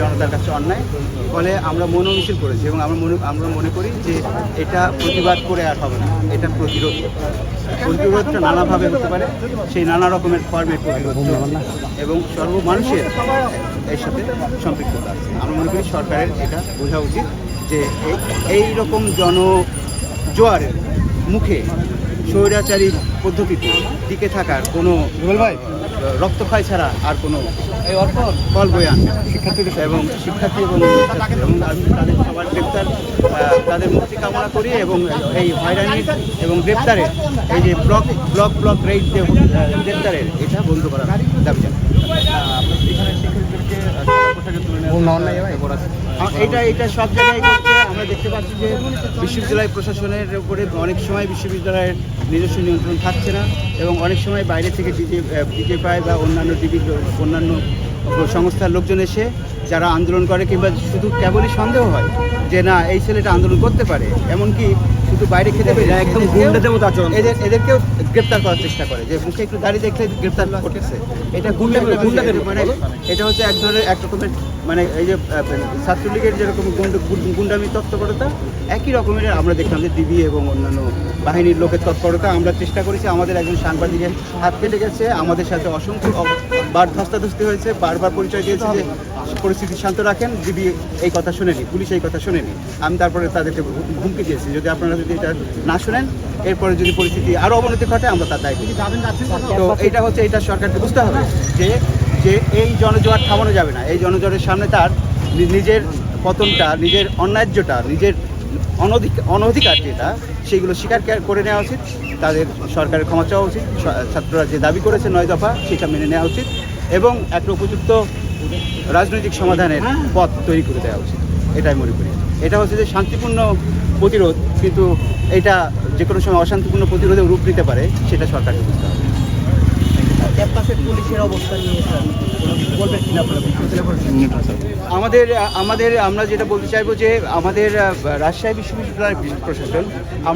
জনতার কাছে অন্যায়, ফলে আমরা মনোমিছিল করেছি এবং আমরা মনে আমরা মনে করি যে এটা প্রতিবাদ করে আর হবে না, এটা প্রতিরোধ। প্রতিরোধটা নানাভাবে হতে পারে, সেই নানা রকমের ফর্মের প্রতিরোধ এবং সর্ব মানুষের এর সাথে সম্পৃক্ততা আছে। আমরা মনে করি সরকারের এটা বোঝা উচিত যে এই রকম জন জোয়ারের মুখে স্বৈরাচারী পদ্ধতিতে টিকে থাকার কোনো ভাই রক্তক্ষয় ছাড়া আর কোনো ফল বয়ে আনবে না। এবং শিক্ষার্থী এবং এবং তাদের সবার গ্রেপ্তার তাদের মুক্তি কামনা করি এবং এই হয়রানি এবং গ্রেপ্তারের এই যে ব্লক ব্লক ব্লক রেট যে গ্রেপ্তারের এটা বন্ধ করার দাবি জানাই। এটা এটা সব জায়গায় আমরা যে বিশ্ববিদ্যালয় প্রশাসনের উপরে অনেক সময় বিশ্ববিদ্যালয়ের নিজস্ব নিয়ন্ত্রণ থাকছে না এবং অনেক সময় বাইরে থেকে ডিজে পায় বা অন্যান্য ডিবি অন্যান্য সংস্থার লোকজন এসে যারা আন্দোলন করে কিংবা শুধু কেবলই সন্দেহ হয় যে না, এই ছেলেটা আন্দোলন করতে পারে। এমনকি শুধু বাইরে খেতে পেরে একদম গুন্ডাদের মতো আচরণ। এদের এদেরকেও গ্রেপ্তার করার চেষ্টা করে যে মুখে একটু দাড়ি দেখলে গ্রেপ্তার করতেছে। এটা গুন্ডা গুন্ডাদের মানে এটা হচ্ছে এক ধরনের এক রকমের মানে এই যে ছাত্রলীগের যেরকম গুন্ড- গুন্ড- গুন্ডামি তৎপরতা একই রকমের আমরা দেখলাম যে ডিবি এবং অন্যান্য বাহিনীর লোকের তৎপরতা। আমরা চেষ্টা করেছি আমাদের একজন সাংবাদিকের হাত কেটে গেছে আমাদের সাথে অসংখ্য বার ধস্তাধস্তি হয়েছে, বারবার পরিচয় দিয়েছে যে পরিস্থিতি শান্ত রাখেন ডিবি এই কথা শোনেনি, পুলিশ এই কথা শোনেনি আমি তারপরে তাদেরকে হুমকি দিয়েছি, যদি আপনারা যদি এটা না শুনেন, এরপরে যদি পরিস্থিতি আরও অবনতি ঘটে, আমরা তার দায়িত্ব। তো এটা হচ্ছে, এটা সরকারকে বুঝতে হবে যে যে এই জনজোয়ার থামানো যাবে না এই জনজোয়ারের সামনে তার নিজের পতনটা, নিজের অন্যায্যটা, নিজের অনধিক অনধিকার যেটা, সেগুলো স্বীকার করে নেওয়া উচিত। তাদের সরকারের ক্ষমা চাওয়া উচিত। ছাত্ররা যে দাবি করেছে নয় দফা, সেটা মেনে নেওয়া উচিত। এবং একটা উপযুক্ত রাজনৈতিক সমাধানের পথ তৈরি করে দেওয়া উচিত। এটাই মনে করি। এটা হচ্ছে যে শান্তিপূর্ণ প্রতিরোধ, কিন্তু এটা যে কোনো সময় অশান্তিপূর্ণ প্রতিরোধে রূপ নিতে পারে, সেটা সরকারকে বুঝতে হবে। পুলিশের অবস্থা নিয়ে আমাদের আমাদের আমরা যেটা বলতে চাইব যে আমাদের রাজশাহী বিশ্ববিদ্যালয়ের প্রশাসন আমরা